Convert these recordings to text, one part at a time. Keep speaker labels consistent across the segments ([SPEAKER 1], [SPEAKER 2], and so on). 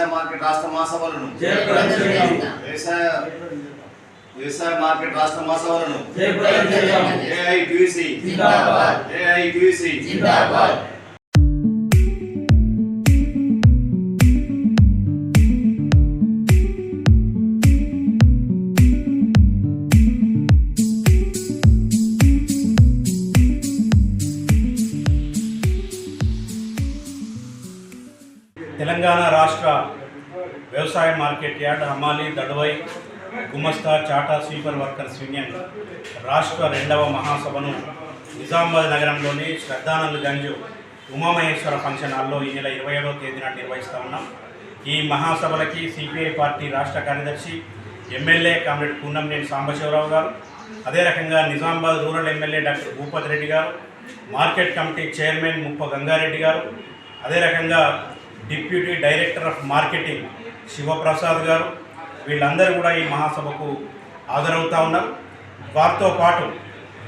[SPEAKER 1] వ్యవసాయ మార్కెట్ రాష్ట్ర మహాసభలను. వ్యవసాయ వ్యవసాయ మార్కెట్ రాష్ట్ర మహాసభలను. ఏఐటిసి. ఏఐటిసి
[SPEAKER 2] తెలంగాణ రాష్ట్ర వ్యవసాయ మార్కెట్ యార్డ్ హమాలి దడవై గుమస్తా చాటా స్వీపర్ వర్కర్స్ యూనియన్ రాష్ట్ర రెండవ మహాసభను నిజామాబాద్ నగరంలోని శ్రద్ధానంద్ గంజ్ ఉమామహేశ్వర ఫంక్షన్ హాల్లో ఈ నెల ఇరవై ఏడవ తేదీన నిర్వహిస్తూ ఉన్నాం. ఈ మహాసభలకి సిపిఐ పార్టీ రాష్ట్ర కార్యదర్శి ఎమ్మెల్యే కామ్రేడ్ కూనంనేని సాంబశివరావు గారు అదే రకంగా Nizamabad rural MLA doctor Bhupathi Reddy గారు market committee chairman Muppa Gangareddy గారు అదే రకంగా deputy director of marketing Sivaprasad గారు వీళ్ళందరూ కూడా ఈ మహాసభకు హాజరవుతా ఉన్నారు. వారితో పాటు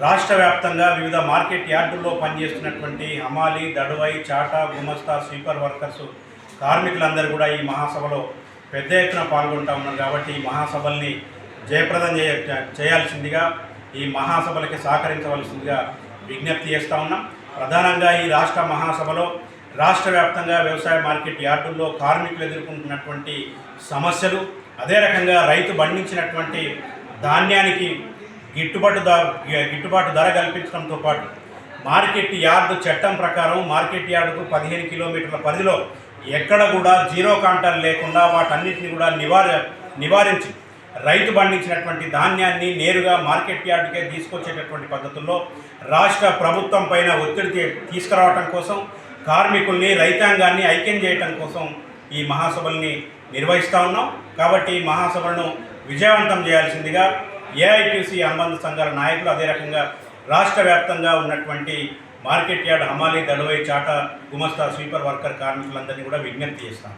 [SPEAKER 2] రాష్ట్ర వ్యాప్తంగా వివిధ మార్కెట్ యార్డుల్లో పనిచేస్తున్నటువంటి హమాలి దడువై చాటా గుమస్తా స్వీపర్ వర్కర్స్ కార్మికులందరూ కూడా ఈ మహాసభలో పెద్ద ఎత్తున పాల్గొంటూ ఉన్నారు కాబట్టి ఈ మహాసభల్ని జయప్రదం చేయ చేయాల్సిందిగా ఈ మహాసభలకి సహకరించవలసిందిగా విజ్ఞప్తి చేస్తూ ఉన్నాం. ప్రధానంగా ఈ రాష్ట్ర మహాసభలో రాష్ట్ర వ్యాప్తంగా వ్యవసాయ మార్కెట్ యార్డుల్లో కార్మికులు ఎదుర్కొంటున్నటువంటి సమస్యలు అదే రకంగా రైతు పండించినటువంటి ధాన్యానికి గిట్టుబాటు ధర గిట్టుబాటు ధర కల్పించడంతో పాటు మార్కెట్ యార్డు చట్టం ప్రకారం మార్కెట్ యార్డుకు పదిహేను కిలోమీటర్ల పరిధిలో ఎక్కడ కూడా జీరో కాంటాలు లేకుండా వాటన్నిటిని కూడా నివార నివారించి రైతు పండించినటువంటి ధాన్యాన్ని నేరుగా మార్కెట్ యార్డుకే తీసుకొచ్చేటటువంటి పద్ధతుల్లో రాష్ట్ర ప్రభుత్వం పైన ఒత్తిడి తీసుకురావటం కోసం కార్మికుల్ని రైతాంగాన్ని ఐక్యం చేయటం కోసం ఈ మహాసభల్ని నిర్వహిస్తూ ఉన్నాం. కాబట్టి ఈ మహాసభలను విజయవంతం చేయాల్సిందిగా ఏఐటీసీ అనుబంధ సంఘాల నాయకులు అదే రకంగా రాష్ట్ర వ్యాప్తంగా ఉన్నటువంటి మార్కెట్ యార్డ్ హమాలి దళవై చాటా గుమస్తా స్వీపర్ వర్కర్ కార్మికులందరినీ కూడా విజ్ఞప్తి చేస్తాం.